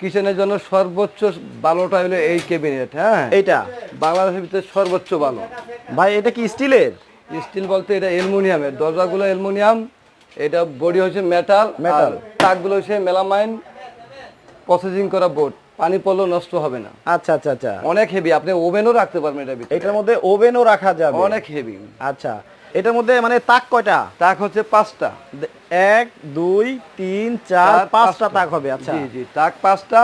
কিচেনের জন্য সর্বোচ্চ ভালোটা হলো এই ক্যাবিনেট হ্যাঁ? এইটা? বাংলাদেশের ভিতরে সর্বোচ্চ ভালো ভাই এটা কি স্টিলের? স্টিল বলতে এটা অ্যালুমিনিয়ামের। দরজাগুলো অ্যালুমিনিয়াম এটা বডি হচ্ছে মেটাল Metal। তাকগুলো হচ্ছে মেলামাইন প্রসেসিং করা বোর্ড পানি পড়লেও নষ্ট হবে না। আচ্ছা আচ্ছা আচ্ছা। অনেক হেভি আপনি ওভেনও রাখতে পারবেন এটা এটার মধ্যে ওভেনও রাখা যাবে। অনেক হেভি আচ্ছা। এটার মধ্যে মানে তাক কয়টা? তাক হচ্ছে পাঁচটা। এক দুই তিন চার পাঁচটা তাক হবে আচ্ছা। জি জি তাক পাঁচটা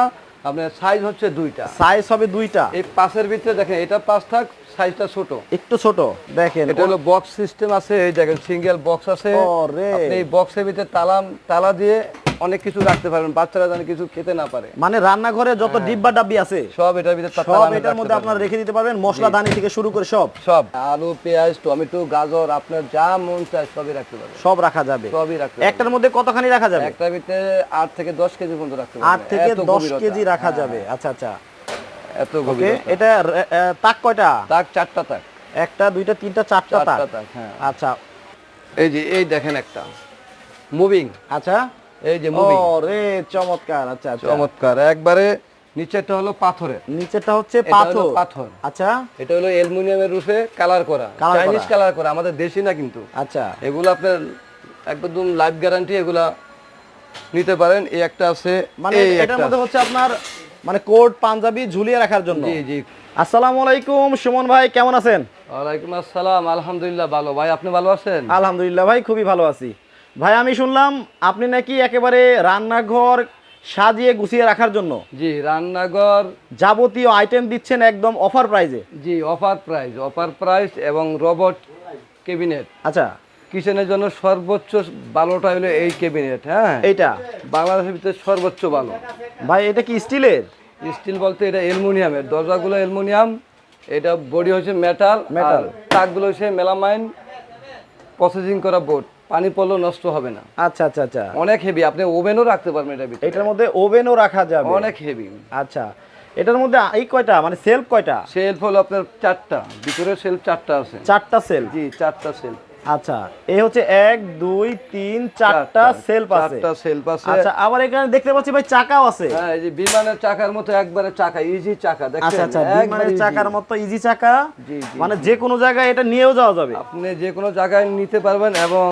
আপনার সাইজ হচ্ছে দুইটা। সাইজ হবে দুইটা। এই পাশের ভিতরে দেখেন এটা পাঁচ থাক সাইজটা ছোট। একটু ছোট দেখেন। এটা হলো বক্স সিস্টেম আছে এই দেখেন সিঙ্গেল বক্স আছে। আপনি এই বক্সের ভিতরে তালা তালা দিয়ে অনেক কিছু রাখতে পারবেন বাচ্চারা যেন কিছু খেতে না পারে। মানে রান্নাঘরে যত ডিব্বা ডাব্বি আছে সব এটার ভিতরে সব এটার মধ্যে আপনারা রেখে দিতে পারবেন মশলা দানি থেকে শুরু করে সব। সব। আলু পেঁয়াজ টমেটো গাজর আপনার যা মন চায় সবই রাখতে পারবেন। সব রাখা যাবে। সবই রাখতে একটার মধ্যে কতখানি রাখা যাবে? একটার ভিতরে আট থেকে দশ কেজি পর্যন্ত রাখতে পারবেন। আট থেকে এত দশ গভীরতা। কেজি রাখা হ্যাঁ, যাবে আচ্ছা আচ্ছা। এত গভীর এটা তাক কয়টা? তাক চারটা তাক। একটা দুইটা তিনটা চারটা তাক। চারটা তাক হ্যাঁ। আচ্ছা। এই যে এই দেখেন একটা। মুভিং আচ্ছা। এই যে মুভিং ও রে চমৎকার। আচ্ছা আচ্ছা। চমৎকার। একবারে নিচেরটা হলো পাথরের নিচেরটা হচ্ছে পাথর। পাথর। আচ্ছা। এটা হলো অ্যালুমিনিয়ামের রূপে কালার করা। চাইনিজ কালার করা আমাদের দেশি না কিন্তু। আচ্ছা। এগুলো আপনার একদম লাইফ গ্যারান্টি এগুলা নিতে পারেন। এই একটা আছে মানে এটার মধ্যে হচ্ছে আপনার মানে কোট পাঞ্জাবি ঝুলিয়ে রাখার জন্য। জি জি। আসসালামু আলাইকুম সুমন ভাই কেমন আছেন? ওয়ালাইকুম আসসালাম আলহামদুলিল্লাহ ভালো। ভাই আপনি ভালো আছেন? আলহামদুলিল্লাহ ভাই খুবই ভালো আছি। ভাই আমি শুনলাম আপনি নাকি একেবারে রান্নাঘর সাজিয়ে গুছিয়ে রাখার জন্য জি রান্নাঘর যাবতীয় আইটেম দিচ্ছেন একদম অফার প্রাইজে জি অফার প্রাইস অফার প্রাইস এবং রোবট ক্যাবিনেট আচ্ছা। কিচেনের জন্য সর্বোচ্চ ভালোটা হলো এই ক্যাবিনেট হ্যাঁ? এইটা। বাংলাদেশের ভিতরে সর্বোচ্চ ভালো ভাই এটা কি স্টিলের? স্টিল বলতে এটা অ্যালুমিনিয়ামের। দরজাগুলো অ্যালুমিনিয়াম এটা বডি হচ্ছে মেটাল। মেটাল তাকগুলো হচ্ছে মেলামাইন প্রসেসিং করা বোর্ড পানি পড়লেও নষ্ট হবে না। আচ্ছা আচ্ছা আচ্ছা। অনেক হেভি আপনি ওভেনও রাখতে পারবেন এটা ভিতরে। এটার মধ্যে ওভেনও রাখা যাবে। অনেক হেভি আচ্ছা এটার মধ্যে এই কয়টা? মানে সেলফ কয়টা? সেলফ হলো আপনার চারটা ভিতরে সেলফ চারটা আছে। চারটা সেলফ জি চারটা সেলফ আচ্ছা এই হচ্ছে এক দুই তিন চারটা সেলফ আছে। চারটা সেলফ আছে। আচ্ছা আবার এখানে দেখতে পাচ্ছি ভাই চাকাও আছে। হ্যাঁ এই যে বিমানের চাকার মতো একবারে চাকা ইজি চাকা দেখেন। আচ্ছা আচ্ছা বিমানের চাকার মতো ইজি চাকা। মানে যে কোনো জায়গায় এটা নিয়েও যাওয়া যাবে। আপনি যে কোনো জায়গায় নিতে পারবেন এবং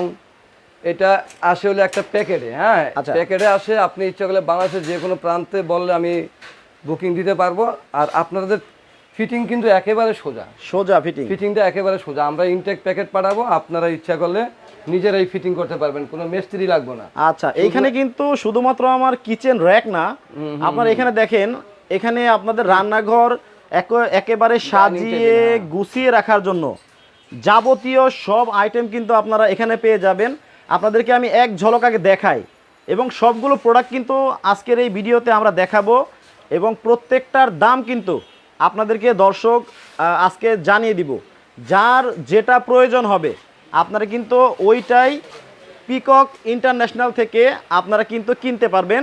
এটা আসে হলো একটা প্যাকেটে হ্যাঁ? আচ্ছা। প্যাকেটে আসে আপনি ইচ্ছা করলে বাংলাদেশের যে কোনো প্রান্তে বললে আমি বুকিং দিতে পারব। আর আপনাদের ফিটিং কিন্তু একেবারে সোজা। সোজা ফিটিং। ফিটিংটা একেবারে সোজা। আমরা ইনটেক প্যাকেট পাঠাবো আপনারা ইচ্ছা করলে নিজেরাই ফিটিং করতে পারবেন কোনো মিস্ত্রি লাগবে না। আচ্ছা এইখানে কিন্তু শুধুমাত্র আমার কিচেন র্যাক না। আপনারা এখানে দেখেন এখানে আপনাদের রান্নাঘর এক- একেবারে সাজিয়ে গুছিয়ে রাখার জন্য যাবতীয় সব আইটেম কিন্তু আপনারা এখানে পেয়ে যাবেন। আপনাদেরকে আমি এক ঝলক আগে দেখাই। এবং সবগুলো প্রোডাক্ট কিন্তু আজকের এই ভিডিওতে আমরা দেখাবো। এবং প্রত্যেকটার দাম কিন্তু আপনাদেরকে দর্শক আজকে জানিয়ে দিব। যার যেটা প্রয়োজন হবে আপনারা কিন্তু ওইটাই পিকক ইন্টারন্যাশনাল থেকে আপনারা কিন্তু কিনতে পারবেন।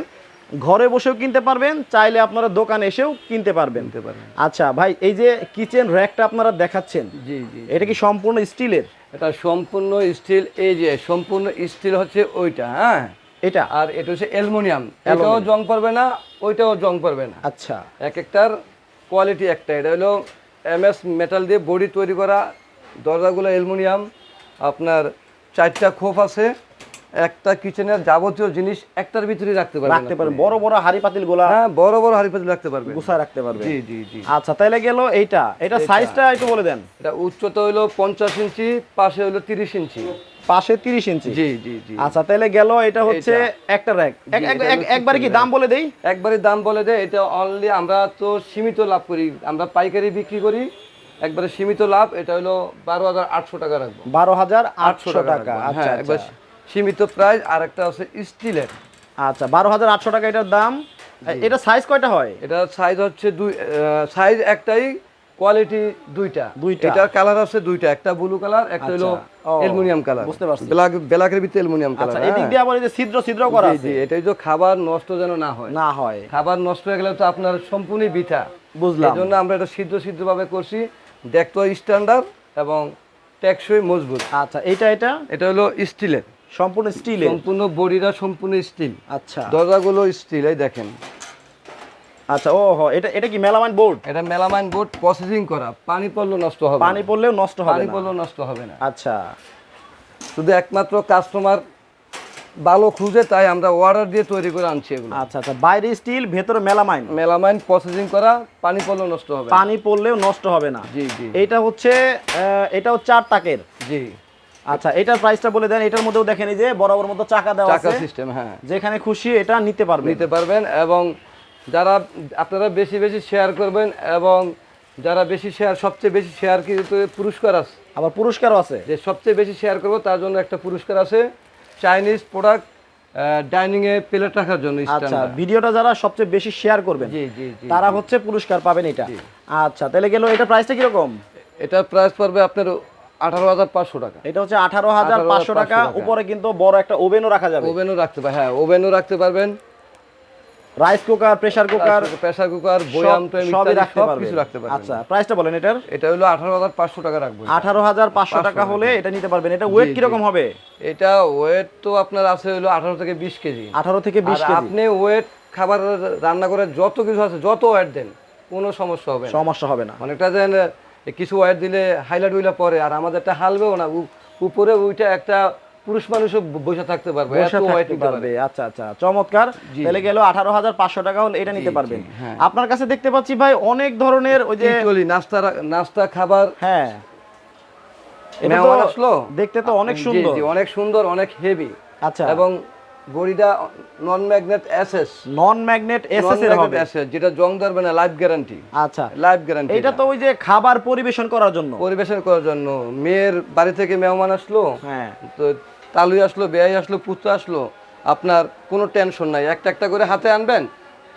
ঘরে বসেও কিনতে পারবেন চাইলে আপনারা দোকানে এসেও কিনতে পারবেন। আচ্ছা ভাই এই যে কিচেন র্যাকটা আপনারা দেখাচ্ছেন জি জি। এটা কি সম্পূর্ণ স্টিলের? এটা সম্পূর্ণ স্টিল এই যে সম্পূর্ণ স্টিল হচ্ছে ওইটা হ্যাঁ? এটা। আর এটা হচ্ছে অ্যালুমিনিয়াম। এটাও জং পড়বে না ওইটাও জং পড়বে না। আচ্ছা। এক একটার কোয়ালিটি একটা। এটা হলো এম এস মেটাল দিয়ে বডি তৈরি করা দরজাগুলো অ্যালুমিনিয়াম আপনার চারটা খোপ আছে। একটা কিচেনের যাবতীয় জিনিস একটার ভিতরে রাখতে পারবেন রাখতে। পারবেন। বড় বড় হাড়ি পাতিল গোলা হ্যাঁ বড় বড় হাড়ি পাতিল রাখতে পারবেন। গুছায় রাখতে পারবেন। জি জি জি। আচ্ছা তাইলে গেল এইটা। এটা সাইজটা একটু বলে দেন। এটা উচ্চতা হইল পঞ্চাশ ইঞ্চি পাশে হইল তিরিশ ইঞ্চি। পাশে তিরিশ ইঞ্চি? জি জি জি। আচ্ছা তাইলে গেল এটা হচ্ছে একটা র্যাক হলো একবারে কি দাম বলে দেই? একবারে দাম বলে দেই এটা অনলি আমরা তো সীমিত লাভ করি। আমরা পাইকারি বিক্রি করি একবারে সীমিত লাভ এটা হলো বারো হাজার আটশো টাকা রাখব। বারো হাজার আটশো আটশো টাকা আচ্ছা হ্যাঁ আচ্ছা। একবার সীমিত প্রাইস আর একটা আছে স্টিলের। আচ্ছা বারো হাজার আটশো টাকা এটার দাম। এটা সাইজ কয়টা হয়? এটা সাইজ হচ্ছে দুই সাইজ একটাই কোয়ালিটি দুইটা। দুইটা। এটার কালার আছে দুইটা একটা ব্লু কালার একটা হলো আচ্ছা। অ্যালুমিনিয়াম কালার বুঝতে পারছি। ব্ল্যাক ব্ল্যাকের ভিতরে অ্যালুমিনিয়াম কালার আচ্ছা এদিক দিয়ে আবার এই যে ছিদ্র ছিদ্র করা আছে। এটাই তো খাবার নষ্ট যেন না হয়। না হয়। খাবার নষ্ট হয়ে গেলে তো আপনার সম্পূর্ণ বৃথা। বুঝলাম। এই জন্য আমরা এটা সিদ্ধ সিদ্ধ ভাবে করছি। দেখতে স্ট্যান্ডার্ড এবং টেকসই মজবুত। আচ্ছা এটা এটা? এটা হলো স্টিলের। সম্পূর্ণ স্টিলের? সম্পূর্ণ বডিটা সম্পূর্ণ স্টিল। আচ্ছা। দরজাগুলো স্টিল এই দেখেন। আচ্ছা ও হ এটা এটা কি মেলামাইন বোর্ড? এটা মেলামাইন বোর্ড প্রসেসিং করা। পানি পড়লেও নষ্ট হবে পানি। পড়লেও নষ্ট হবে পানি পড়লেও নষ্ট হবে না। আচ্ছা। শুধু একমাত্র কাস্টমার ভালো খুঁজে তাই আমরা অর্ডার দিয়ে তৈরি করে আনছি এগুলো। আচ্ছা আচ্ছা বাইরে স্টিল ভেতরে মেলামাইন। মেলামাইন প্রসেসিং করা পানি পড়লেও নষ্ট হবে পানি পড়লেও নষ্ট হবে না। জি জি। এটা হচ্ছে এটাও চার তাকের। জি। আচ্ছা এটার প্রাইসটা বলে দেন এটার মধ্যেও দেখেন এই যে বরাবর মতো চাকা দেওয়া আছে। চাকা সিস্টেম হ্যাঁ। যেখানে খুশি এটা নিতে পারবেন। নিতে পারবেন এবং যারা আপনারা বেশি বেশি শেয়ার করবেন এবং যারা বেশি শেয়ার সবচেয়ে বেশি শেয়ার কিন্তু পুরস্কার আছে? আবার পুরস্কারও আছে। যে সবচেয়ে বেশি শেয়ার করব তার জন্য একটা পুরস্কার আছে চাইনিজ প্রোডাক্ট ডাইনিং এ প্লেট রাখার জন্য আচ্ছা ভিডিওটা যারা সবচেয়ে বেশি শেয়ার করবেন জি জি জি তারা হচ্ছে পুরস্কার পাবেন এটা। আচ্ছা তাহলে গেল এটা প্রাইসটা কীরকম? এটা প্রাইস পড়বে আপনার আঠারো হাজার পাঁচশো টাকা। এটা হচ্ছে আঠারো হাজার পাঁচশো 18,500 টাকা। উপরে কিন্তু বড় একটা ওভেনও রাখা যাবে। ওভেনও রাখতে পারেন হ্যাঁ ওভেনও রাখতে পারবেন। Rice cooker pressure cooker pressure cooker বয়াম সবই রাখতে পারবেন। কিছু রাখতে পারবেন। আচ্ছা প্রাইসটা বলেন এটার। এটা হলো আঠারো হাজার পাঁচশো টাকা রাখব আঠারো হাজার পাঁচশো টাকা হলে এটা নিতে পারবেন। এটা ওয়েট জি। কীরকম হবে? এটা ওয়েট তো আপনার আছে হলো আঠারো থেকে বিশ কেজি। আঠারো থেকে বিশ আর কেজি। আপনি ওয়েট খাবার রান্না করে যত কিছু আছে যত ওয়েট দেন কোনো সমস্যা হবে না। সমস্যা হবে না। অনেকটা দেন কিছু ওয়েট দিলে হাইলাইট উইলা পরে আর আমাদেরটা হালবেও না। উপরে ওইটা একটা পুরুষ মানুষও বসে থাকতে পারবে পারবে। আচ্ছা আচ্ছা চমৎকার। তাহলে গেল আঠারো হাজার পাঁচশো টাকা হলে এটা নিতে পারবেন। হ্যাঁ। আপনার কাছে দেখতে পাচ্ছি ভাই অনেক ধরনের ওই যে নাস্তা নাস্তা খাবার। হ্যাঁ। দেখতে তো অনেক সুন্দর। অনেক সুন্দর অনেক হেভি আচ্ছা। এবং বডিটা non magnet SS non magnet SS এর হবে। যেটা জং ধরবে না লাইফ গ্যারান্টি আচ্ছা। লাইফ গ্যারান্টি এটা তো ওই যে খাবার পরিবেশন করার জন্য। পরিবেশন করার জন্য। মেয়ের বাড়ি থেকে মেহমান আসলো হ্যাঁ। তো তালুই আসলো বেয়াই আসলো পুত্র আসলো আপনার কোনো টেনশন নাই। একটা একটা করে হাতে আনবেন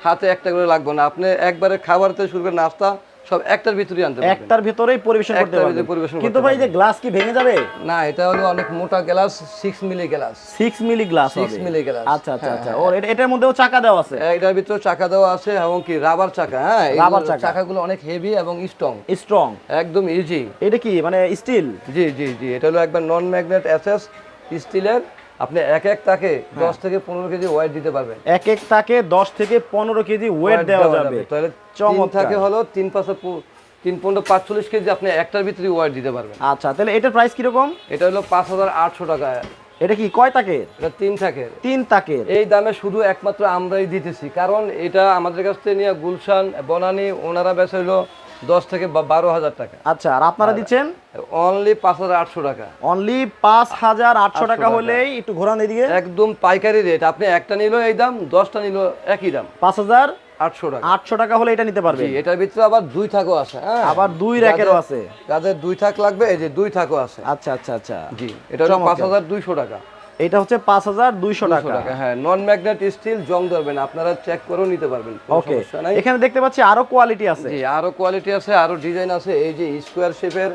হাতে একটা করে লাগবে না। আপনি একবারে খাবার থেকে শুরু করে নাস্তা সব একটার ভিতরে আনতে একটার ভিতরেই পরিবেশন করতে পারবেন। কিন্তু ভাই যে গ্লাস কি ভেঙে যাবে? না এটা হলো অনেক মোটা glass six milli glass six milli glass six হবে। মিলি গ্লাস আচ্ছা আচ্ছা আচ্ছা। ওর এটার মধ্যেও চাকা দেওয়া আছে? এটার ভিতরে চাকা দেওয়া আছে এবং কি রাবার চাকা হ্যাঁ রাবার চাকা। চাকাগুলো অনেক হেভি এবং স্ট্রং স্ট্রং একদম ইজি এটা কি মানে স্টিল জি জি জি এটা হলো একবার নন ম্যাগনেট এসএস স্টিলের আপনি এক এক তাকে হ্যাঁ। দশ থেকে পনেরো কেজি ওয়েট দিতে পারবেন। এক এক তাকে দশ থেকে পনেরো কেজি ওয়েট দেওয়া যাবে। তাহলে চমৎকার। থাকে হলো তিন পাঁচশো পু- তিন পনেরো পাঁচচল্লিশ কেজি আপনি একটার ভিতরে ওয়েট দিতে পারবেন। আচ্ছা তাহলে এটার প্রাইস কীরকম? এটা হলো পাঁচ হাজার আটশো টাকা। এটা কি কয় তাকে এটা তিন থাকে তিন তাকে এই দামে শুধু একমাত্র আমরাই দিতেছি। কারণ এটা আমাদের কাছ থেকে নিয়ে গুলশান বনানি ওনারা বেচা হলো দশ থেকে বারো হাজার টাকা। আচ্ছা আর আপনারা দিচ্ছেন? অনলি পাঁচ হাজার আটশো টাকা। অনলি পাঁচ হাজার আটশো টাকা হলেই একটু ঘোরান এদিকে। একদম পাইকারি রেট আপনি একটা নিলো এই দাম দশটা নিলো একই দাম। পাঁচ হাজার আটশো টাকা। আটশো টাকা হলে এটা নিতে পারবে এটার ভিতরে আবার দুই থাকও আছে হ্যাঁ? আবার দুই র্যাকেরও আছে। যাদের দুই থাক লাগবে এই যে দুই থাকও আছে। আচ্ছা আচ্ছা আচ্ছা। জি এটা হলো পাঁচ হাজার দুইশো টাকা। এটা হচ্ছে পাঁচ হাজার দুইশো 200 টাকা। হ্যাঁ নন ম্যাগনেট স্টিল জং ধরবেন আপনারা চেক করেও নিতে পারবেন ওকে এখানে দেখতে পাচ্ছি আরও কোয়ালিটি আছে। জি আরও কোয়ালিটি আছে আরও ডিজাইন আছে এই যে স্কোয়ার শেপের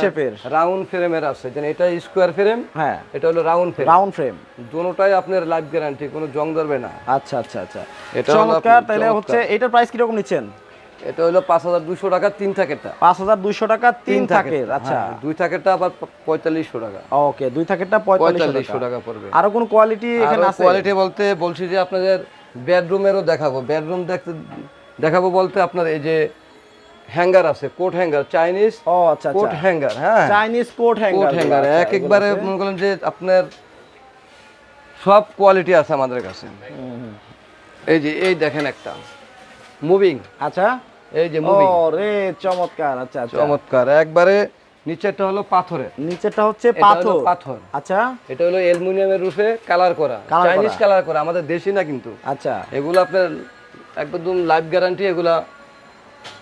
shape এর। রাউন্ড ফ্রেমের আছে যেন এটা স্কোয়ার ফ্রেম হ্যাঁ। এটা হলো রাউন্ড ফ্রেম রাউন্ড ফ্রেম দুটোটাই আপনার লাইফ গ্যারান্টি কোনো জং ধরবে না। আচ্ছা আচ্ছা আচ্ছা। এটা চমৎকার তাহলে হচ্ছে এটার প্রাইস কীরকম নিচ্ছেন? এটা হলো পাঁচ হাজার দুশো টাকা তিন থাকেরটা। পাঁচ হাজার দুইশো টাকা তিন থাকের আচ্ছা। হ্যাঁ, দুই থাকেরটা আবার পঁয়তাল্লিশশো টাকা। ওকে দুই থাকেরটা পঁয়তাল্লিশশো টাকা। পড়বে। আরও কোন কোয়ালিটি এখানে আছে? কোয়ালিটি বলতে বলছি যে আপনাদের বেডরুমেরও দেখাবো। বেডরুম দেখতে দেখাবো বলতে আপনার এই যে হ্যাঙ্গার আছে কোট হ্যাঙ্গার চাইনিজ ও আচ্ছা কোট আচ্ছা হ্যাঙ্গার হ্যাঁ। Chinese coat hanger coat hanger hanger এক একবারে মনে করেন যে আপনার সব কোয়ালিটি আছে আমাদের কাছে। এই যে এই দেখেন একটা। মুভিং আচ্ছা। এই যে মুভিং রে চমৎকার। আচ্ছা আচ্ছা। চমৎকার। একবারে নিচেরটা হলো পাথরের। নিচেরটা হচ্ছে পাথর। পাথর। আচ্ছা। এটা হলো অ্যালুমিনিয়ামের রূপে কালার করা। চাইনিজ কালার করা আমাদের দেশি না কিন্তু। আচ্ছা। এগুলো আপনার একদম লাইফ গ্যারান্টি এগুলা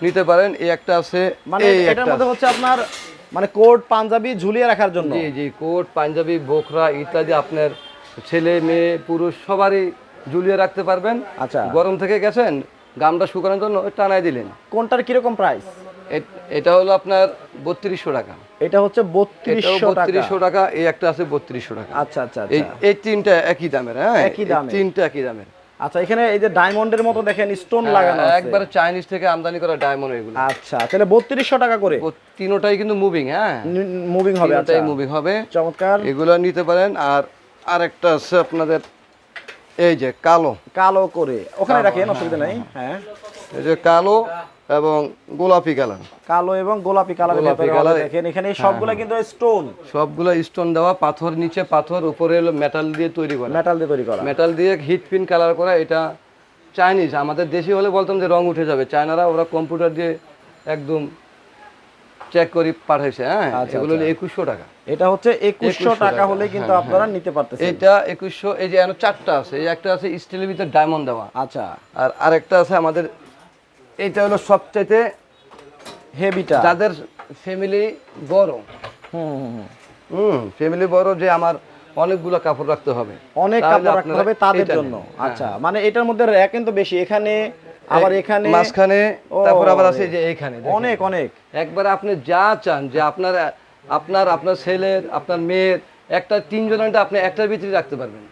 নিতে পারেন। এই একটা আছে মানে এটার মধ্যে হচ্ছে আপনার মানে কোট পাঞ্জাবি ঝুলিয়ে রাখার জন্য। জি জি কোট পাঞ্জাবি বোখরা ইত্যাদি আপনার ছেলে মেয়ে পুরুষ সবারই ঝুলিয়ে রাখতে পারবেন। আচ্ছা। গরম থেকে গেছেন গামটা শুকানোর জন্য টানাই দিলেন। কোনটার কীরকম প্রাইস এটা হলো আপনার বত্রিশশো টাকা। এটা হচ্ছে বত্রিশশো টাকা। বত্রিশশো টাকা এই একটা আছে বত্রিশশো টাকা। আচ্ছা আচ্ছা এই আচ্ছা তিনটা একই দামের হ্যাঁ? একই এই দামের। তিনটা একই দামের। আচ্ছা এখানে এই যে ডায়মন্ডের মতো দেখেন স্টোন লাগানো আছে। একবার চাইনিজ থেকে আমদানি করা ডায়মন্ড এগুলো। আচ্ছা তাহলে বত্রিশশো টাকা করে। তিনোটাই কিন্তু মুভিং হ্যাঁ? মুভিং হবে আচ্ছা। মুভিং হবে। চমৎকার। এগুলো নিতে পারেন আর আরেকটা আছে আপনাদের এই যে কালো। কালো করে। ওখানে রাখেন অসুবিধা নাই। হ্যাঁ এই যে কালো এবং গোলাপি কালার। কালো এবং গোলাপি কালারের গোলাপি কালার। দেখেন এখানে সবগুলা কিন্তু স্টোন সবগুলো স্টোন দেওয়া পাথর নিচে পাথর উপরে হলো মেটাল দিয়ে তৈরি করা। মেটাল দিয়ে তৈরি করা। মেটাল দিয়ে হিট পিন কালার করা এটা চাইনিজ আমাদের দেশি হলে বলতাম যে রং উঠে যাবে। চায়নারা ওরা কম্পিউটার দিয়ে একদম চেক করে পাঠাইছে হ্যাঁ? আচ্ছা, এগুলো হলো একুশশো টাকা। এটা হচ্ছে একুশশো 2100 টাকা হলে কিন্তু হ্যাঁ, আপনারা নিতে পারতেছেন। এটা একুশশো এই যে চারটা আছে এই একটা আছে স্টিলের ভিতরে ডায়মন্ড দেওয়া। আচ্ছা। আর আরেকটা আছে আমাদের এইটা হলো সবচাইতে হেভিটা। যাদের ফ্যামিলি বড়। হুম হুম, ফ্যামিলি বড় যে আমার অনেকগুলো কাপড় রাখতে হবে। অনেক কাপড় রাখতে হবে তাদের জন্য। হ্যাঁ। আচ্ছা মানে এটার মধ্যে র্যাক কিন্তু বেশি। এখানে আবার এখানে মাঝখানে তারপর আবার আছে যে এইখানে অনেক অনেক। একবার আপনি যা চান যে আপনার আপনার আপনার ছেলের আপনার মেয়ের একটা তিনজনটা আপনি একটার ভিতরে রাখতে পারবেন।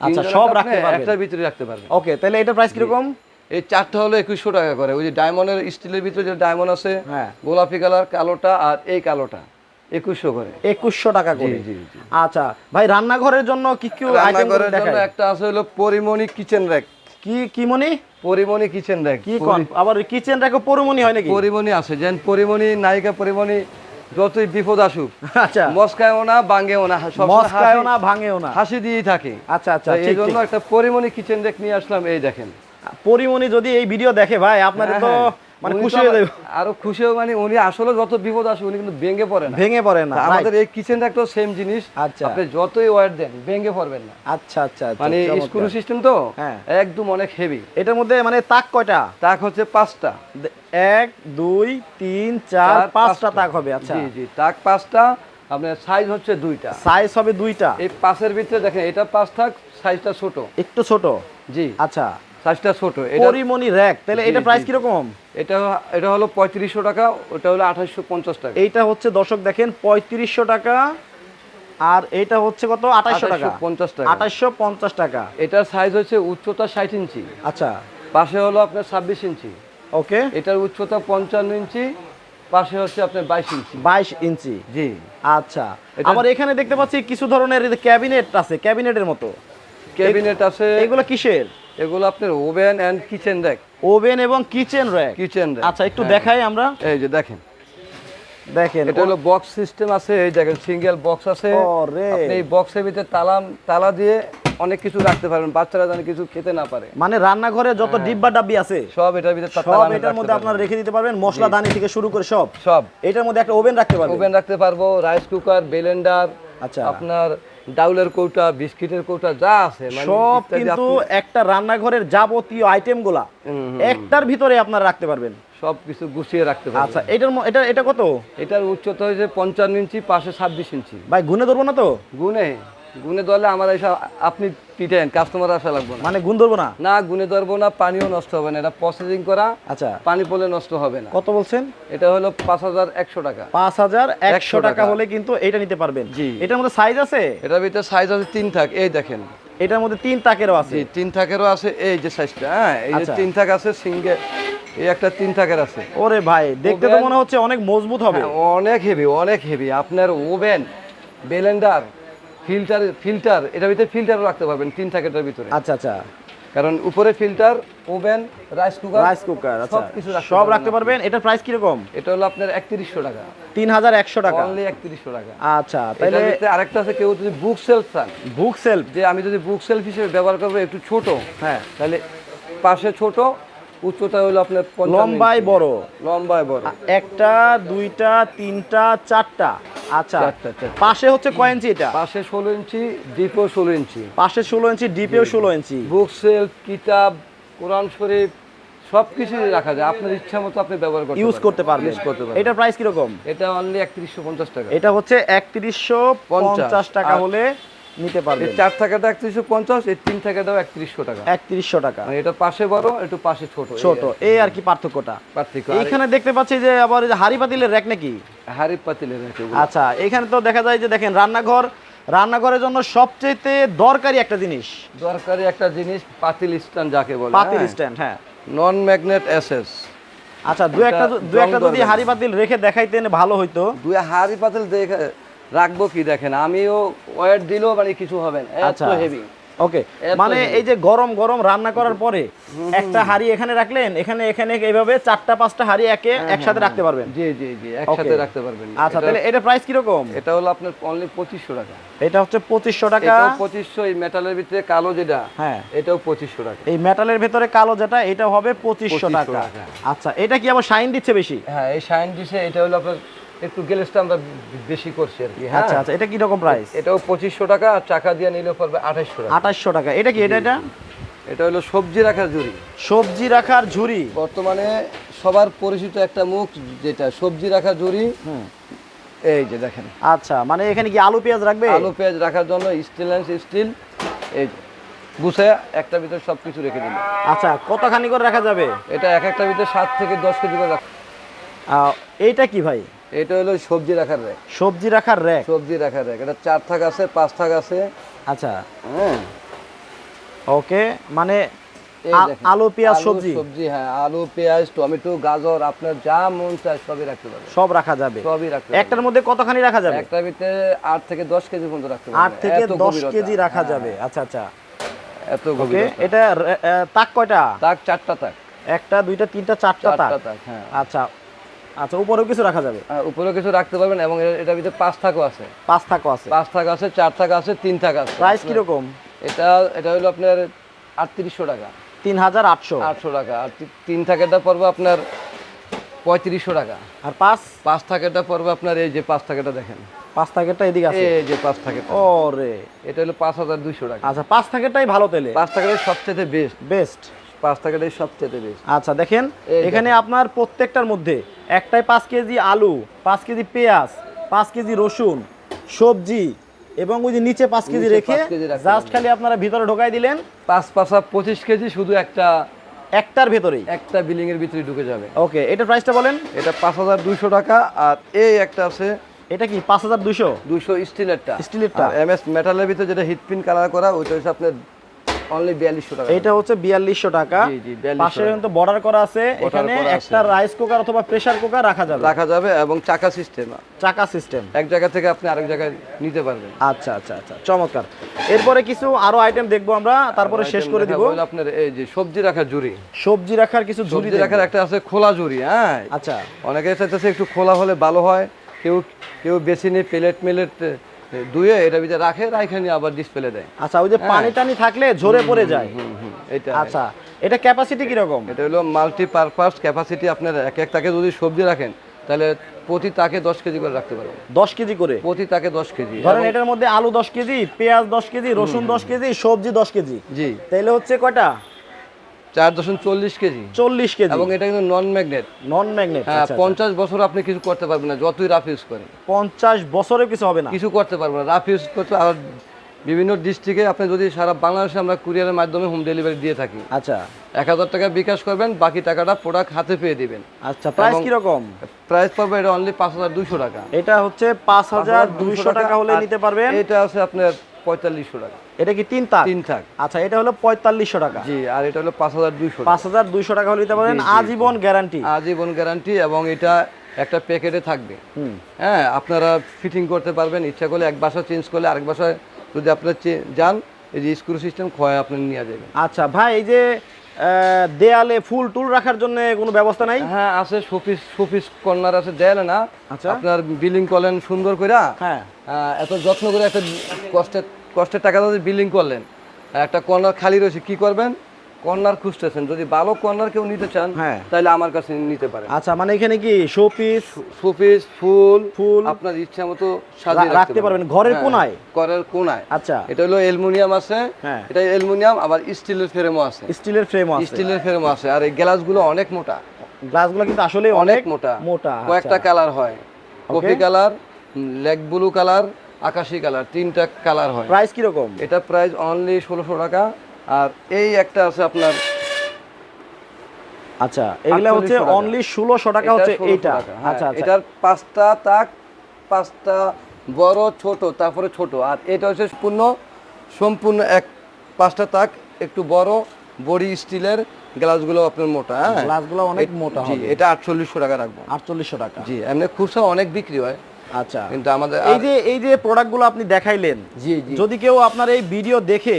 আচ্ছা সব রাখতে পারবেন। একটার ভিতরে রাখতে পারবেন। ওকে তাহলে এটার প্রাইস কীরকম? এই চারটা হলো একুশশো টাকা করে। ওই যে ডায়মন্ডের স্টিলের ভিতরে যে ডায়মন্ড আছে হ্যাঁ। গোলাপি কালার কালোটা আর এই কালোটা একুশশো করে। একুশশো টাকা করে। আচ্ছা ভাই রান্নাঘরের জন্য কি কি আইটেম রান্নাঘরের জন্য একটা আছে হলো পরিমণি কিচেন র্যাক কি কি মনি পরিমণি কিচেন র্যাক কি কোন? আবার কিচেন র্যাকও পরমনি হয় নাকি? পরিমণি আছে যেন পরিমণি নায়িকা পরিমণি যতই বিপদ আসুক। আচ্ছা। মস্কায়ও না ভাঙেও না সব মস্কায়ও না ভাঙেও না। হাসি দিয়েই থাকে। আচ্ছা আচ্ছা এই জন্য একটা পরিমণি কিচেন র্যাক নিয়ে আসলাম এই দেখেন। পরিমনি যদি এই ভিডিও দেখে ভাই আপনার তো হ্যাঁ, মানে খুশি হয়ে যাবে। আরও খুশি হবে মানে উনি আসলে যত বিপদ আসে উনি কিন্তু ভেঙে পড়ে না। ভেঙে পড়ে না আমাদের এই কিচেন র্যাকটাও সেম জিনিস। আচ্ছা। আপনি যতই ওয়ার দেন ভেঙে পড়বেন না। আচ্ছা আচ্ছা আচ্ছা, মানে স্ক্রু সিস্টেম তো হ্যাঁ। একদম অনেক হেভি এটার মধ্যে মানে তাক কয়টা? তাক হচ্ছে পাঁচটা। এক দুই তিন চার চার, পাঁচটা তাক হবে আচ্ছা। জি জি তাক পাঁচটা আপনার সাইজ হচ্ছে দুইটা। সাইজ হবে দুইটা। এই পাশের ভিতরে দেখেন এটা পাঁচ থাক সাইজটা ছোট। একটু ছোট? জি। আচ্ছা। সাইজটা ছোট এটা পরিমনি র্যাক তাহলে এটা প্রাইস জি। কীরকম? এটা এটা হলো পঁয়ত্রিশশো টাকা ওটা হলো আঠাশশো পঞ্চাশ টাকা। এইটা হচ্ছে দর্শক দেখেন পঁয়ত্রিশশো টাকা আর এটা হচ্ছে কত? আঠাশশো টাকা। 2850 টাকা। আঠাশশো পঞ্চাশ টাকা। এটার সাইজ হচ্ছে উচ্চতা ষাট ইঞ্চি। আচ্ছা। পাশে হলো আপনার ছাব্বিশ ইঞ্চি। ওকে। এটার উচ্চতা পঞ্চান্ন ইঞ্চি পাশে হচ্ছে আপনার বাইশ ইঞ্চি। বাইশ ইঞ্চি। জি। আচ্ছা। আবার এখানে দেখতে পাচ্ছি কিছু ধরনের ক্যাবিনেট আছে ক্যাবিনেটের মতো। ক্যাবিনেট আছে এগুলো কিসের? এগুলো আপনার oven and kitchen rack oven এবং কিচেন র্যাক কিচেন র্যাক আচ্ছা একটু দেখাই আমরা। এই যে দেখেন। দেখেন এটা হলো বক্স সিস্টেম আছে এই দেখেন সিঙ্গেল বক্স আছে। আপনি এই বক্সের ভিতরে তালা তালা দিয়ে অনেক কিছু রাখতে পারবেন বাচ্চারা যেন কিছু খেতে না পারে। মানে রান্নাঘরে যত ডিব্বা ডাব্বি আছে সব এটার ভিতরে সব এটার মধ্যে আপনারা রেখে দিতে পারবেন মশলা দানি থেকে শুরু করে সব। সব। এটার মধ্যে একটা ওভেন রাখতে পারবেন? ওভেন রাখতে পারব রাইস কুকার ব্লেন্ডার আচ্ছা। আপনার ডাউলের কৌটা বিস্কিটের কৌটা যা আছে মানে সব কিন্তু একটা রান্নাঘরের যাবতীয় আইটেমগুলা একটার ভিতরে আপনারা রাখতে পারবেন। সব কিছু গুছিয়ে রাখতে পারবেন। আচ্ছা এটার এটা এটা কত? এটার উচ্চতা হয়েছে পঞ্চান্ন ইঞ্চি পাশে ছাব্বিশ ইঞ্চি। ভাই গুনে ধরবো না তো? গুনে গুনে ধরলে আমার এসব আপনি পিটেন কাস্টমার আসা লাগবে না। মানে গুণ ধরবো না? না গুনে ধরবো না পানিও নষ্ট হবে না। এটা প্রসেসিং করা আচ্ছা। পানি পড়লে নষ্ট হবে না। কত বলছেন? এটা হলো পাঁচ হাজার একশো টাকা। পাঁচ হাজার একশো টাকা। হলে কিন্তু এটা নিতে পারবেন। জি। এটার মধ্যে সাইজ আছে? এটার ভিতরে সাইজ আছে তিন থাক এই দেখেন। এটার মধ্যে তিন তাকেরও আছে। তিন থাকেরও আছে এই যে সাইজটা হ্যাঁ এই যে আচ্ছা। তিন থাক আছে সিঙ্গেল এই একটা তিন থাকের আছে। ওরে ভাই দেখতে তো মনে হচ্ছে অনেক মজবুত হবে। হ্যাঁ, অনেক হেভি অনেক হেভি আপনার ওভেন ব্লেন্ডার ফিল্টার ফিল্টার এটার ভিতরে ফিল্টারও রাখতে পারবেন তিন থাকেটার ভিতরে। আচ্ছা আচ্ছা। কারণ উপরে filter oven rice cooker rice cooker আচ্ছা। সব কিছু রাখতে সব পারবেন রাখতে পারবেন? এটার প্রাইস কীরকম? এটা হলো আপনার একত্রিশশো টাকা। তিন হাজার একশো টাকা। অনলি একত্রিশশো টাকা। আচ্ছা তাহলে আরেকটা আছে কেউ যদি বুক সেলফ চান বুক সেলফ যে আমি যদি বুক সেলফ হিসেবে ব্যবহার করব একটু ছোট হ্যাঁ। তাহলে পাশে ছোট উচ্চতা হলো আপনার 55 লম্বায় বড়। লম্বায় বড়। একটা দুইটা তিনটা চারটা। আচ্ছা। পাশে হচ্ছে কয় ইঞ্চি এটা? পাশে ষোলো ইঞ্চি ডিপেও ষোলো ইঞ্চি। পাশে ষোলো ইঞ্চি ডিপেও ষোলো ইঞ্চি। বুক সেলফ কিতাব কোরআন শরীফ সব কিছুই রাখা যায়। আপনার ইচ্ছা মতো আপনি ব্যবহার করতে ইউজ করতে পারবেন। ইউজ করতে পারবেন। এটার প্রাইস কীরকম? এটা অনলি একত্রিশশো পঞ্চাশ টাকা। এটা হচ্ছে একত্রিশশো পঞ্চাশ টাকা হলে নিতে পারবেন। চার টাকাটা একত্রিশশো পঞ্চাশ এই তিন টাকাটাও একত্রিশশো টাকা। একত্রিশশো টাকা। মানে এটা পাশে বড় একটু পাশে ছোট। ছোট। এই আর কি পার্থক্যটা? পার্থক্য। এইখানে দেখতে পাচ্ছি যে আবার হাড়ি পাতিলের র্যাক নাকি? হাড়ি পাতিলের ওগুলো। আচ্ছা এখানে তো দেখা যায় যে দেখেন রান্নাঘর রান্নাঘরের জন্য সবচেয়ে দরকারি একটা জিনিস। দরকারি একটা জিনিস পাতিল স্ট্যান্ড যাকে বলে। পাতিল স্ট্যান্ড হ্যাঁ। নন ম্যাগনেট এসএস আচ্ছা দু একটা দু একটা যদি হাড়ি পাতিল রেখে দেখাইতেন ভালো হইতো। দুই হাড়ি পাতিল দেখে রাখব কি দেখেন আমিও ওয়েট দিলেও মানে কিছু হবে না এত আচ্ছা। হেভি ওকে মানে এই যে গরম গরম রান্না করার পরে একটা হাড়ি এখানে রাখলেন এখানে এখানে এইভাবে চারটা পাঁচটা হাড়ি একে একসাথে রাখতে পারবেন। জি জি জি একসাথে রাখতে পারবেন। আচ্ছা এটা- তাহলে এটা প্রাইস কীরকম? এটা হলো আপনার অনলি পঁচিশশো টাকা। এটা হচ্ছে পঁচিশশো টাকা। এটাও পঁচিশশো এই মেটালের ভিতরে কালো যেটা হ্যাঁ। এটাও পঁচিশশো টাকা। এই মেটালের ভেতরে কালো যেটা এটা হবে পঁচিশশো 2500 টাকা। আচ্ছা এটা কি আবার শাইন দিচ্ছে বেশি? হ্যাঁ এই শাইন ডিশে এটা হলো আপনার একটু গ্যালেসটা আমরা বেশি করছি আর কি। হ্যাঁ। আচ্ছা আচ্ছা এটা কি রকম প্রাইস এটাও পঁচিশশো টাকা আর টাকা দিয়ে নিলে পড়বে আঠাশশো টাকা। আঠাশশো টাকা। এটা কি এটা এটা? এটা হলো সবজি রাখার জুড়ি সবজি রাখার ঝুড়ি। বর্তমানে সবার পরিচিত একটা মুখ যেটা সবজি রাখার হুম। এই যে দেখেন। আচ্ছা মানে এখানে কি আলু পেঁয়াজ রাখবে? আলু পেঁয়াজ রাখার জন্য স্টেনলেস স্টিল এই যে, গুছে একটা ভিতরে সব কিছু রেখে দিল আচ্ছা কতখানি করে রাখা যাবে? এটা এক একটা ভিতরে সাত থেকে দশ কেজি করে রাখ এইটা কি ভাই? এটা হলো সবজি রাখার র্যাক সবজি রাখার র্যাক সবজি রাখার র্যাক এটা চার থাক আছে পাঁচ থাক আছে। আচ্ছা। হ্যাঁ ওকে মানে আলু পেঁয়াজ সবজি? সবজি হ্যাঁ আলু পেঁয়াজ টমেটো গাজর আপনার যা মন চায় সবই রাখতে পারবেন। সব রাখা যাবে। সবই রাখতে একটার মধ্যে কতখানি রাখা যাবে? একটা ভিতরে আট থেকে দশ কেজি পর্যন্ত রাখতে পারবেন। আট থেকে এত দশ গভীরতা। কেজি রাখা হ্যাঁ, যাবে। আচ্ছা আচ্ছা। এত গভীর এটা তাক কয়টা? তাক চারটা তাক। একটা দুইটা তিনটা চারটা তাক। চারটা তাক হ্যাঁ। আচ্ছা আচ্ছা উপরেও কিছু রাখা যাবে? আর উপরেও কিছু রাখতে পারবেন এবং এটার ভিতরে পাঁচ থাকও আছে। পাঁচ থাকও আছে? পাঁচ থাক আছে চার থাক আছে তিন থাক আছে। প্রাইস কীরকম? এটা এটা হলো আপনার আটত্রিশশো টাকা। তিন হাজার আটশো। আটশো টাকা। আর তিন থাকেরটা পড়বে আপনার পঁয়ত্রিশশো টাকা। আর পাঁচ? পাঁচ থাকেরটা পড়বে আপনার এই যে পাঁচ থাকেরটা দেখেন। পাঁচ থাকেরটা এদিকে আছে? এই যে পাঁচ থাকেরটা। ও রে এটা হলো পাঁচ হাজার দুইশো টাকা। আচ্ছা পাঁচ থাকেরটাই ভালো তেলে পাঁচ টাকাটাই সবচেয়ে বেস্ট বেস্ট পাঁচ টাকাটাই সবচেয়ে বেস্ট আচ্ছা দেখেন এখানে আপনার প্রত্যেকটার মধ্যে একটাই পাঁচ কেজি আলু পাঁচ কেজি পেঁয়াজ পাঁচ কেজি রসুন সবজি এবং ওই যে নিচে পাঁচ কেজি রেখে জাস্ট খালি আপনারা ভিতরে ঢোকাই দিলেন। পাঁচ পাঁচা পঁচিশ কেজি শুধু একটা একটার ভেতরেই? একটা বিল্ডিং এর ভিতরে ঢুকে যাবে। ওকে এটা প্রাইসটা বলেন। এটা পাঁচ হাজার দুইশো টাকা আর এই একটা আছে এটা কি পাঁচ হাজার দুশো দুইশো স্টিলেরটা। স্টিলেরটা? এম এস মেটালের ভিতরে যেটা হিটপিন কালার করা ওইটা হচ্ছে আপনার অনলি বিয়াল্লিশশো টাকা। এইটা হচ্ছে বিয়াল্লিশশো টাকা। জি, জি, 4200 পাশে কিন্তু বর্ডার করা আছে। এখানে একটা রাইস কুকার অথবা প্রেসার কুকার রাখা যাবে। রাখা যাবে এবং চাকা সিস্টেম চাকা সিস্টেম এক জায়গা থেকে আপনি আরেক জায়গায় নিতে পারবেন। আচ্ছা আচ্ছা আচ্ছা চমৎকার। এরপরে কিছু আরও আইটেম দেখব আমরা তারপরে শেষ করে দিব। আপনার এই যে সবজি রাখার জুড়ি সবজি রাখার কিছু ঝুড়ি রাখার একটা আছে খোলা জুড়ি হ্যাঁ। আচ্ছা। অনেকে চাইতেছে একটু খোলা হলে ভালো হয় কেউ কেউ বেছে নিয়ে প্লেট মেলেট ধুয়ে এটা ভিতরে রাখে নিয়ে আবার ডিসপ্লে দেয়। আচ্ছা ওই যে পানি টানি থাকলে ঝরে পড়ে যায়। এটা আচ্ছা এটা ক্যাপাসিটি কীরকম? এটা হলো মাল্টিপারপাস ক্যাপাসিটি আপনার এক এক তাকে যদি সবজি রাখেন তাহলে প্রতি তাকে দশ কেজি করে রাখতে পারবেন। দশ কেজি করে? প্রতি তাকে দশ কেজি। ধরেন এটার মধ্যে আলু দশ কেজি পেঁয়াজ দশ কেজি রসুন দশ কেজি সবজি দশ কেজি। জি। তাহলে হচ্ছে কয়টা? চার চল্লিশ কেজি। চল্লিশ কেজি। এবং এটা কিন্তু নন ম্যাগনেট নন ম্যাগনেট হ্যাঁ পঞ্চাশ বছর আপনি কিছু করতে পারবেন না যতই রাফ ইউজ করেন। পঞ্চাশ বছরে কিছু হবে না। কিছু করতে পারবেন না রাফ ইউজ করতে আর বিভিন্ন ডিস্ট্রিক্টে আপনি যদি সারা বাংলাদেশে আমরা কুরিয়ারের মাধ্যমে হোম ডেলিভারি দিয়ে থাকি আচ্ছা। এক হাজার টাকা বিকাশ করবেন বাকি টাকাটা প্রোডাক্ট হাতে পেয়ে দিবেন। আচ্ছা প্রাইস কীরকম? প্রাইস পড়বে এটা অনলি পাঁচ হাজার দুইশো টাকা। এটা হচ্ছে পাঁচ হাজার দুইশো টাকা হলে নিতে পারবেন। এটা আছে আপনার পঁয়তাল্লিশশো টাকা। এটা কি তিন তাক? তিন থাক আচ্ছা এটা হলো পঁয়তাল্লিশশো টাকা। জি আর এটা হলো পাঁচ হাজার দুইশো পাঁচ হাজার দুইশো টাকা হলে জি, আজীবন গ্যারান্টি। আজীবন গ্যারান্টি এবং এটা একটা প্যাকেটে থাকবে। হ্যাঁ আপনারা ফিটিং করতে পারবেন। ইচ্ছা করলে এক বাসা চেঞ্জ করলে আরেক বাসায় যদি আপনার যান এই যে স্ক্রু সিস্টেম ক্ষয় আপনি নিয়ে যাবেন। আচ্ছা ভাই এই যে দেয়ালে ফুল টুল রাখার জন্য কোনো ব্যবস্থা নাই? হ্যাঁ আছে শোপিস শোপিস কর্নার আছে দেয়ালে না। আচ্ছা। আপনার বিলিং করলেন সুন্দর করে হ্যাঁ। এত যত্ন করে একটা কষ্টের কষ্টের টাকা দিয়ে বিলিং করলেন একটা কর্নার খালি রয়েছে কি করবেন? কর্নার খুঁজতেছেন। যদি ভালো কর্নার কেউ নিতে চান হ্যাঁ। তাহলে আমার কাছে নিতে পারেন। আচ্ছা মানে এখানে কি শোপিস শোপিস ফুল ফুল। আপনার ইচ্ছা মতো সাজিয়ে রাখতে পারবেন। ঘরের হ্যাঁ, কোনায়? ঘরের কোনায়। আচ্ছা। এটা হলো অ্যালুমিনিয়াম আছে। হ্যাঁ। এটা অ্যালুমিনিয়াম আবার স্টিলের ফ্রেমও আছে। স্টিলের ফ্রেম আছে। স্টিলের ফ্রেমও আছে। আর এই গ্লাসগুলো অনেক মোটা। গ্লাসগুলো কিন্তু আসলে অনেক অনেক মোটা। মোটা। কয়েকটা আচ্ছা। কালার হয়। কফি কালার লেগ ব্লু কালার আকাশি কালার তিনটা কালার হয়। প্রাইস কীরকম? এটা প্রাইস অনলি ষোলোশো টাকা। আর এই একটা আছে আপনার আচ্ছা এগুলা হচ্ছে অনলি ষোলোশো টাকা হচ্ছে 1600 এইটা। হ্যাঁ, আচ্ছা আচ্ছা। এটার পাঁচটা তাক পাঁচটা বড় ছোট তারপরে ছোট। আর এটা হচ্ছে সম্পূর্ণ সম্পূর্ণ এক পাঁচটা তাক একটু বড় বড়ি স্টিলের গ্লাসগুলো আপনার মোটা হ্যাঁ। গ্লাসগুলো অনেক মোটা হবে। এটা আটচল্লিশশো টাকা রাখব। আটচল্লিশশো টাকা। জি এমনি খুচরা অনেক বিক্রি হয়। আচ্ছা। কিন্তু আমাদের এই যে এই যে প্রোডাক্টগুলো আপনি দেখাইলেন জি জি। যদি কেউ আপনার এই ভিডিও দেখে।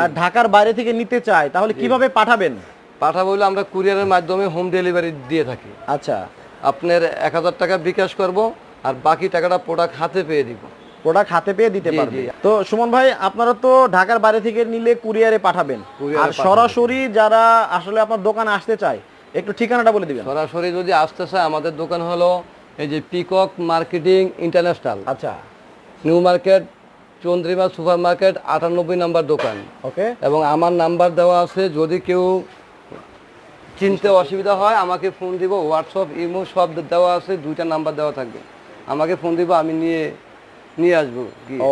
আর ঢাকার বাইরে থেকে নিতে চায় তাহলে কীভাবে পাঠাবেন? পাঠাবো হলে আমরা কুরিয়ারের মাধ্যমে হোম ডেলিভারি দিয়ে থাকি। আচ্ছা। আপনার এক হাজার টাকা বিকাশ করব আর বাকি টাকাটা প্রোডাক্ট হাতে পেয়ে দিব। প্রোডাক্ট হাতে পেয়ে দিতে পারবে। তো সুমন ভাই আপনারা তো ঢাকার বাইরে থেকে নিলে কুরিয়ারে পাঠাবেন। আর সরাসরি যারা আসলে আপনার দোকানে আসতে চায় একটু ঠিকানাটা বলে দিবেন। সরাসরি যদি আসতে চায় আমাদের দোকান হলো এই যে পিকক মার্কেটিং ইন্টারন্যাশনাল আচ্ছা। New market Chandrima super market আটানব্বই নাম্বার দোকান। ওকে। এবং আমার নাম্বার দেওয়া আছে যদি কেউ চিনতে অসুবিধা হয় আমাকে ফোন দিব হোয়াটসঅ্যাপ ইমো সব দেওয়া আছে দুইটা নাম্বার দেওয়া থাকবে। আমাকে ফোন দিব আমি নিয়ে নিয়ে আসব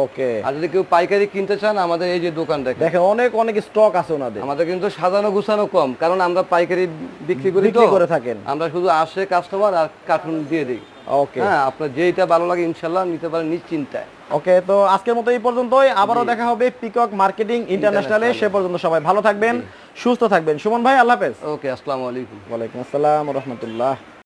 ওকে আর যদি কেউ পাইকারি কিনতে চান আমাদের এই যে দোকান দেখেন। দেখেন অনেক অনেক স্টক আছে ওনাদের। আমাদের কিন্তু সাজানো গুছানো কম কারণ আমরা পাইকারি বিক্রি করি তো। করে থাকেন। আমরা শুধু আসে কাস্টমার আর কার্টুন দিয়ে দিই। ওকে হ্যাঁ আপনার যেইটা ভালো লাগে ইনশাল্লাহ নিতে পারেন নিশ্চিন্তায়। ওকে তো আজকের মতো এই পর্যন্তই। আবারও দেখা হবে পিকক মার্কেটিং ইন্টারন্যাশনালে সে পর্যন্ত সবাই ভালো থাকবেন সুস্থ থাকবেন। সুমন ভাই আল্লাহ হাফেজ। ওকে আসসালামু আলাইকুম। ওয়ালাইকুম আসসালাম রহমতুল্লাহ।